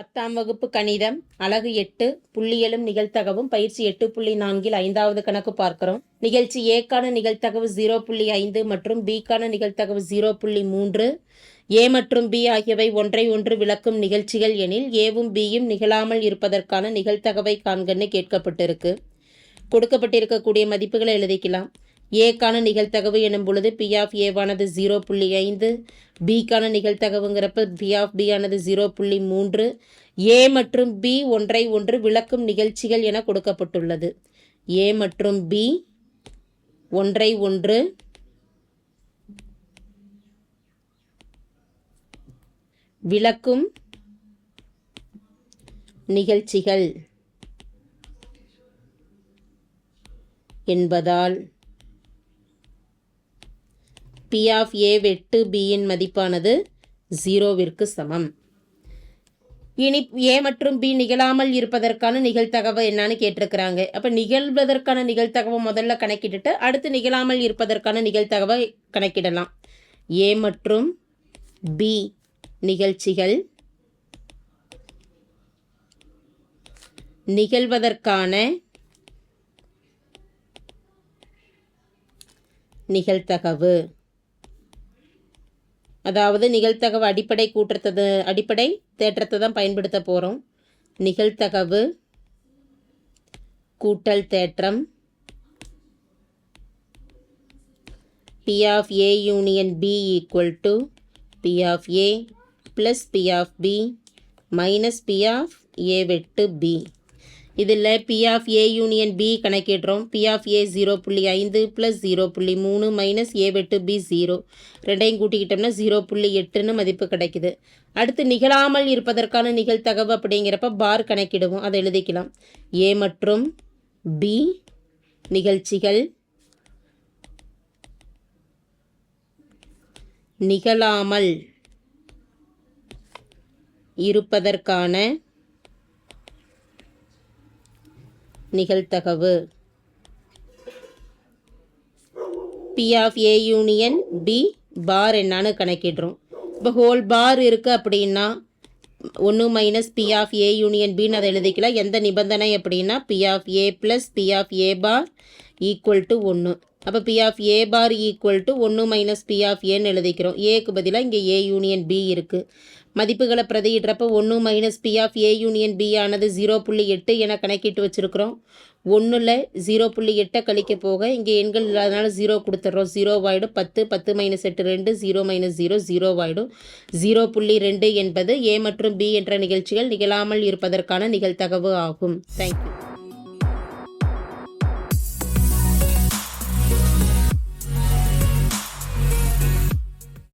பத்தாம் வகுப்பு கணிதம் அலகு எட்டு புள்ளியலும் நிகழ்த்தகவும் பயிற்சி எட்டு புள்ளி நான்கில் ஐந்தாவது கணக்கு பார்க்கிறோம். நிகழ்ச்சி ஏக்கான நிகழ்த்தகவு ஜீரோ புள்ளி ஐந்து மற்றும் பிக்கான நிகழ்த்தகவு ஜீரோ புள்ளி மூன்று. ஏ மற்றும் பி ஆகியவை ஒன்றை ஒன்று விளக்கும் நிகழ்ச்சிகள் எனில் ஏவும் பியும் நிகழாமல் இருப்பதற்கான நிகழ்த்தகவை காண்கன்னு கேட்கப்பட்டிருக்கு. கொடுக்கப்பட்டிருக்கக்கூடிய மதிப்புகளை எழுதிக்கலாம். ஏக்கான நிகழ்த்தகவு எனும் பொழுது பி ஆஃப் ஏவானது ஜீரோ புள்ளி ஐந்து பிக்கான நிகழ்த்தகவுங்கிறப்ப பி ஆஃப் பி ஆனது ஜீரோ புள்ளி மூன்று ஏ மற்றும் பி ஒன்றை ஒன்று விளக்கும் நிகழ்ச்சிகள் என கொடுக்கப்பட்டுள்ளது. ஏ மற்றும் பி ஒன்றை ஒன்று விளக்கும் நிகழ்ச்சிகள் என்பதால் பி ஆஃப் ஏ வெட்டு பியின் மதிப்பானது ஜீரோவிற்கு சமம். இனி ஏ மற்றும் பி நிகழாமல் இருப்பதற்கான நிகழ்த்தகவு என்னன்னு கேட்டிருக்கிறாங்க. அப்போ நிகழ்வதற்கான நிகழ்த்தகவை முதல்ல கணக்கிட்டுட்டு அடுத்து நிகழாமல் இருப்பதற்கான நிகழ்த்தகவை கணக்கிடலாம். ஏ மற்றும் பி நிகழ்ச்சிகள் நிகழ்வதற்கான நிகழ்த்தகவு அதாவது நிகழ்த்தகவு அடிப்படை கூட்டுறது அடிப்படை தேற்றத்தை தான் பயன்படுத்த போகிறோம் நிகழ்த்தகவு கூட்டல் தேற்றம் P of A union B equal to P of A plus P of B minus P of A வெட்டு பி இதில் P of A union B கணக்கிடுறோம். P of A zero புள்ளி ஐந்து ப்ளஸ் ஜீரோ புள்ளி மூணு மைனஸ் ஏ வெட்டு B zero ரெண்டையும் கூட்டிக்கிட்டோம்னா zero புள்ளி எட்டுன்னு மதிப்பு கிடைக்குது. அடுத்து நிகழாமல் இருப்பதற்கான நிகழ்த்தகவு அப்படிங்கிறப்ப பார் கணக்கிடுவோம். அதை எழுதிக்கலாம். ஏ மற்றும் பி நிகழ்ச்சிகள் நிகழாமல் இருப்பதற்கான நிகழ்த்தகவு P of A union B bar என்னான்னு கணக்கிடுறோம். இப்போ ஹோல் பார் இருக்குது அப்படின்னா ஒன்று minus P of A union பின்னு அதை எழுதிக்கலாம். எந்த நிபந்தனை அப்படின்னா P of A plus P of A bar equal to ஒன்று அப்போ P of A bar equal to ஒன்று மைனஸ் பி ஆஃப் ஏன்னு எழுதிக்கிறோம். ஏக்கு பதிலாக இங்கே ஏ யூனியன் பி இருக்குது மதிப்புகளை பிரதியிடுறப்ப ஒன்று minus P of A union B ஆனது ஜீரோ புள்ளி எட்டு என கணக்கிட்டு வச்சுருக்குறோம். ஒன்றில் ஜீரோ புள்ளி எட்டை கழிக்க போக இங்கே எண்கள் இல்லாதனால ஜீரோ கொடுத்துட்றோம். ஜீரோ ஆகிடும் பத்து பத்து மைனஸ் எட்டு ரெண்டு ஜீரோ மைனஸ் ஜீரோ ஜீரோ ஆகிடும் ஜீரோ புள்ளி ரெண்டு என்பது ஏ மற்றும் பி என்ற நிகழ்ச்சிகள் நிகழாமல் இருப்பதற்கான நிகழ்தகவு ஆகும். தேங்க்யூ